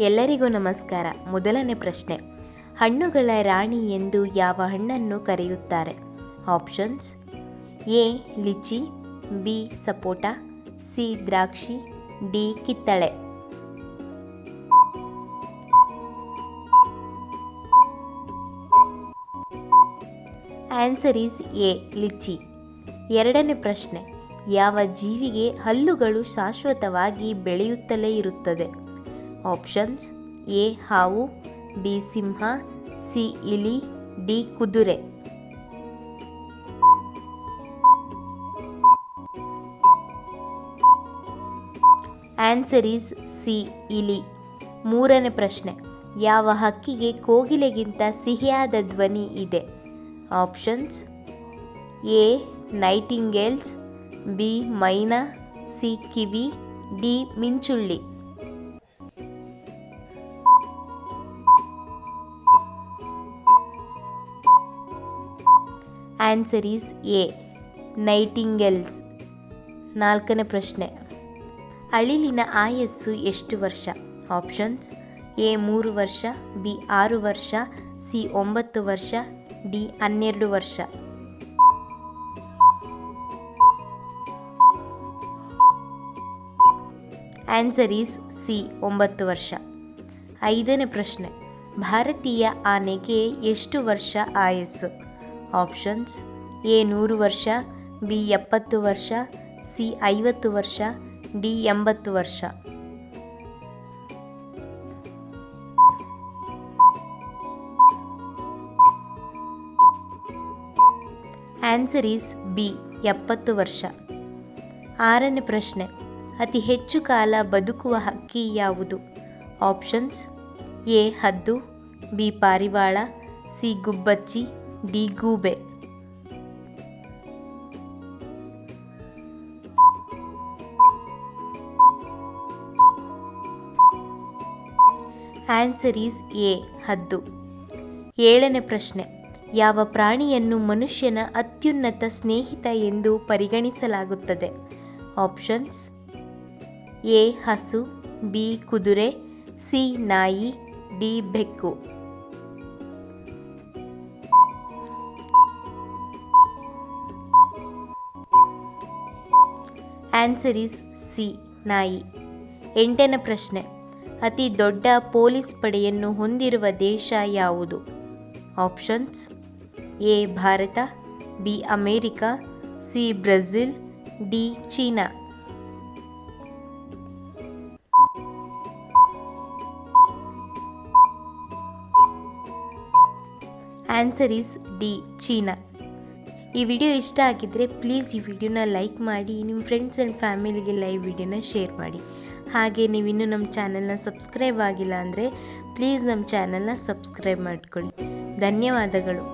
ಎಲ್ಲರಿಗೂ ನಮಸ್ಕಾರ. ಮೊದಲನೇ ಪ್ರಶ್ನೆ. ಹಣ್ಣುಗಳ ರಾಣಿ ಎಂದು ಯಾವ ಹಣ್ಣನ್ನು ಕರೆಯುತ್ತಾರೆ? Options. A, litchi, B, sapota, C, ದ್ರಾಕ್ಷಿ, ಡಿ, ಕಿತ್ತಳೆ. Answer is A, lychee. ಎರಡನೇ ಪ್ರಶ್ನೆ. ಯಾವ ಜೀವಿಗೆ ಹಲ್ಲುಗಳು ಶಾಶ್ವತವಾಗಿ ಬೆಳೆಯುತ್ತಲೇ ಇರುತ್ತದೆ? ಆಪ್ಷನ್ಸ್ ಎ, ಹಾವು, ಬಿ, ಸಿಂಹ, ಸಿ, ಇಲಿ, ಡಿ, ಕುದುರೆ. ಆನ್ಸರ್ ಈಸ್ ಸಿ, ಇಲಿ. ಮೂರನೇ ಪ್ರಶ್ನೆ, ಯಾವ ಹಕ್ಕಿಗೆ ಕೋಗಿಲೆಗಿಂತ ಸಿಹಿಯಾದ ಧ್ವನಿ ಇದೆ? Options A, nightingales, B, Myna, C, kiwi, D, ಮಿಂಚುಳ್ಳಿ. Answer is A, nightingales. ನಾಲ್ಕನೇ ಪ್ರಶ್ನೆ. ಅಳಿಲಿನ ಆಯಸ್ಸು ಎಷ್ಟು ವರ್ಷ? ಆಪ್ಷನ್ಸ್, ಎ ಮೂರು ವರ್ಷ, ಬಿ ಆರು ವರ್ಷ, ಸಿ ಒಂಬತ್ತು ವರ್ಷ, ಡಿ ಹನ್ನೆರಡು ವರ್ಷ. ಆನ್ಸರ್ ಈಸ್ ಸಿ ಒಂಬತ್ತು ವರ್ಷ. ಐದನೇ ಪ್ರಶ್ನೆ. ಭಾರತೀಯ ಆನೆಗೆ ಎಷ್ಟು ವರ್ಷ ಆಯಸ್ಸು? ಆಪ್ಷನ್ಸ್. ಎ ನೂರು ವರ್ಷ, ಬಿ ಎಪ್ಪತ್ತು ವರ್ಷ, ಸಿ ಐವತ್ತು ವರ್ಷ, ಡಿ ಎಂಬತ್ತು ವರ್ಷ. ಆನ್ಸರ್ ಈಸ್ ಬಿ, ಎಪ್ಪತ್ತು ವರ್ಷ. ಆರನೇ ಪ್ರಶ್ನೆ, ಅತಿ ಹೆಚ್ಚು ಕಾಲ ಬದುಕುವ ಹಕ್ಕಿ ಯಾವುದು? ಆಪ್ಷನ್ಸ್, ಎ ಹದ್ದು, ಬಿ ಪಾರಿವಾಳ, ಸಿ ಗುಬ್ಬಚ್ಚಿ ಡಿ ಗೂಬೆ ಆನ್ಸರ್ ಈಸ್ ಎ ಹದ್ದು. ಏಳನೇ ಪ್ರಶ್ನೆ. ಯಾವ ಪ್ರಾಣಿಯನ್ನು ಮನುಷ್ಯನ ಅತ್ಯುನ್ನತ ಸ್ನೇಹಿತ ಎಂದು ಪರಿಗಣಿಸಲಾಗುತ್ತದೆ? ಆಪ್ಷನ್ಸ್ ಎ ಹಸು ಬಿ ಕುದುರೆ ಸಿ ನಾಯಿ ಡಿ ಬೆಕ್ಕು. ಆನ್ಸರ್ ಈಸ್ ಸಿ, ನಾಯಿ. ಎಂಟನೇ ಪ್ರಶ್ನೆ. ಅತಿ ದೊಡ್ಡ ಪೊಲೀಸ್ ಪಡೆಯನ್ನು ಹೊಂದಿರುವ ದೇಶ ಯಾವುದು? Options A, Bharat, B, America, C Brazil D, China. Answer is D, China. ಈ ವಿಡಿಯೋ ಇಷ್ಟ ಆಗಿದ್ದರೆ ಪ್ಲೀಸ್ ಈ ವಿಡಿಯೋನ ಲೈಕ್ ಮಾಡಿ, ನಿಮ್ಮ ಫ್ರೆಂಡ್ಸ್ ಆ್ಯಂಡ್ ಫ್ಯಾಮಿಲಿಗೆಲ್ಲ ಈ ವಿಡಿಯೋನ ಶೇರ್ ಮಾಡಿ. ಹಾಗೆ ನೀವು ಇನ್ನೂ ನಮ್ಮ ಚಾನಲ್ನ ಸಬ್ಸ್ಕ್ರೈಬ್ ಆಗಿಲ್ಲ ಅಂದರೆ ಪ್ಲೀಸ್ ನಮ್ಮ ಚಾನಲ್ನ ಸಬ್ಸ್ಕ್ರೈಬ್ ಮಾಡ್ಕೊಳ್ಳಿ. ಧನ್ಯವಾದಗಳು.